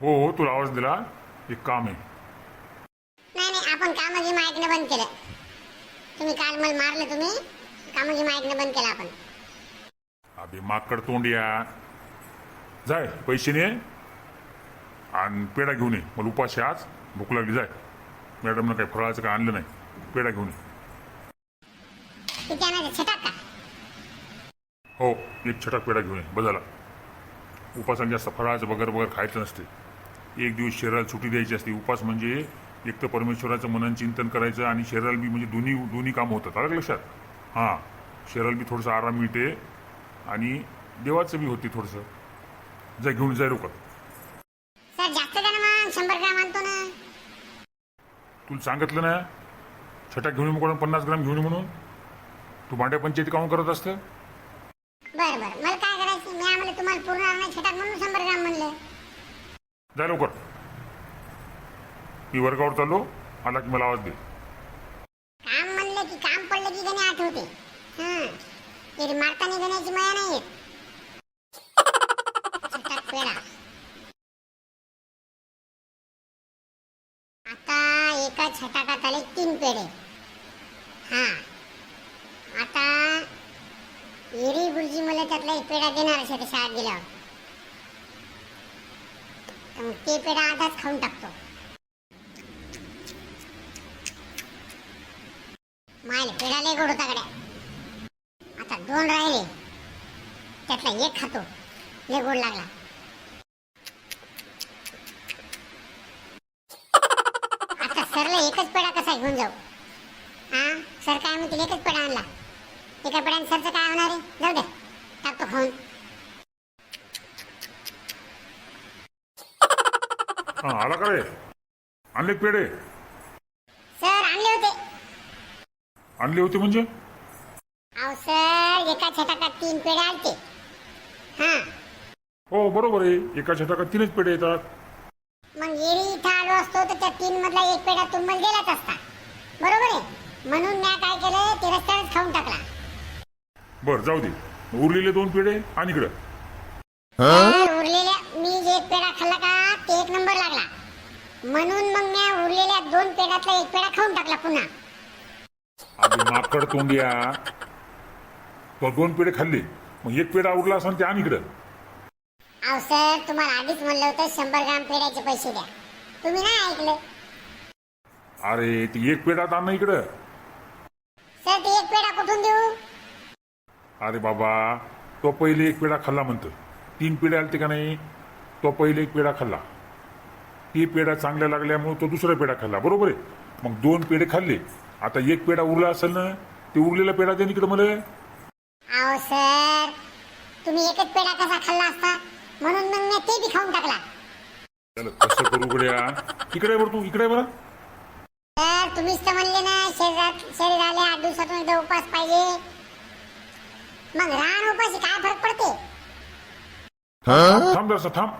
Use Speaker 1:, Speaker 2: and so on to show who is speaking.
Speaker 1: हो हो तुला आवाज दिला. एक काम आहे.
Speaker 2: नाही नाही आपण कामं गिमं ऐकणं बंद केलं. तुम्ही काल मला मारले तुम्ही कामं गिमं ऐकणं बंद केलं आपण.
Speaker 1: अभि माकड तोंडिया जाय पैसे ने. आणि पेढा घेऊन ये. मला उपाशी आज. भूक लागली जाय. मॅडमनं काही फराळाचं काय आणलं नाही. पेढा घेऊन ये.
Speaker 2: किती आणायचं छटाक का?
Speaker 1: हो एक छटाक पेढा घेऊन ये. बजाला उपासाने जास्त फराळाचं बगर बगर खायचं नसते. एक दिवस शरीराला सुट्टी द्यायची असते. उपास म्हणजे एक तर परमेश्वराचं मनन चिंतन करायचं आणि शरीराला बी म्हणजे दोन्ही दोन्ही कामं होतात. आलं का लक्षात. हां शरीराला बी थोडंसं आराम मिळते आणि देवाचं बी होते थोडंसं. जा घेऊन जाय
Speaker 2: ना
Speaker 1: तुला सांगितलं ना छटाक घेऊन मग पन्नास ग्राम घेऊन म्हणून. तू भांड्या पंचायती कामं करत असतं.
Speaker 2: बरं बरं. मला काय करायचं? मी आम्हाला तुम्हाला पूर्ण छटाक म्हणून शंभर ग्राम म्हणलं
Speaker 1: जा लवकर. मी वर्गावर चाललो आला की मला आवाज दे.
Speaker 2: काम म्हणलं की काम पडलं की गणे आठवते. हां. मारताना गण्याची मया नाही येत. आता एका छटाकात आले तीन पेढे. हा. आता एरी गुरुजी मला त्यातला एक पेढा देणार असे शाळेत गेल्यावर. तर ते पेढा आधाच खाऊन टाकतो. मायला पेढा लय गोड होता गड्या. आता दोन राहिले. त्यातला एक खातो. लय गोड लागला. आता सरला एकच पेढा कसा घेऊन जाऊ? हा सर काय म्हणतील एकच पेढा आणला. एका पेढ्याने सरचं काय होणार आहे? जाऊ दे टाकतो खाऊन.
Speaker 1: हा आला का रे? आणले का पेढे?
Speaker 2: सर आणले होते.
Speaker 1: आणले होते म्हणजे?
Speaker 2: अहो सर एका छटाकात तीन पेढे आलते. हा.
Speaker 1: हो बरोबर आहे. एका छटाकात तीनच पेढे येतात.
Speaker 2: मग एरी इथं आलो असतो तर त्या तीन मधला एक पेढा तुम्हाला दिलाच असता. बरोबर आहे? म्हणून मी काय केलं ते रस्त्यावरच खाऊन टाकला.
Speaker 1: बर जाऊ दे. उरलेले दोन पेढे आणि इकडं
Speaker 2: तर उरलेल्या मी जे एक पेढा खाल्ला का ते एक नंबर लागला म्हणून मग मी उरलेल्या दोन पेढ्यातला एक पेढा खाऊन टाकला पुन्हा.
Speaker 1: आधी माकड तोंडिया. तो दोन पेढे खाल्ले. मग एक पेढा उरला असं ते आणि इकडं.
Speaker 2: अहो सर तुम्हाला आधीच म्हणलं होतं शंभर ग्राम पेढ्याचे पैसे द्या. तुम्ही नाही ऐकलं.
Speaker 1: अरे ते एक पेढा आण ना इकडं.
Speaker 2: सर ते एक पेढा कुठून देऊ?
Speaker 1: अरे बाबा तो पहिले एक पेढा खाल्ला म्हणतो. तीन पेढे आलते का नाही? तो पहिले एक पेढा खाल्ला. ती पेढा चांगल्या लागल्यामुळे तो दुसरा पेढा खाल्ला. बरोबर आहे? मग दोन पेढे खाल्ले. आता एक पेढा उरला असेल ना ते उरलेला पेढा दे इकडं मला.
Speaker 2: अहो सर तुम्ही एकच पेढा कसा खाल्ला असता? म्हणून मग मी ते बी खाऊन टाकला.
Speaker 1: त्याला कसं करू गड्या? इकडे आहे बरं तू इकडे आहे बरं.
Speaker 2: तर तुम्हीच तर म्हणले ना शरीरात शरीराला आठ दिवसातून एकदा उपास पाहिजे. मग राहण उपाशी काय फरक पडते?
Speaker 1: थांब थांब.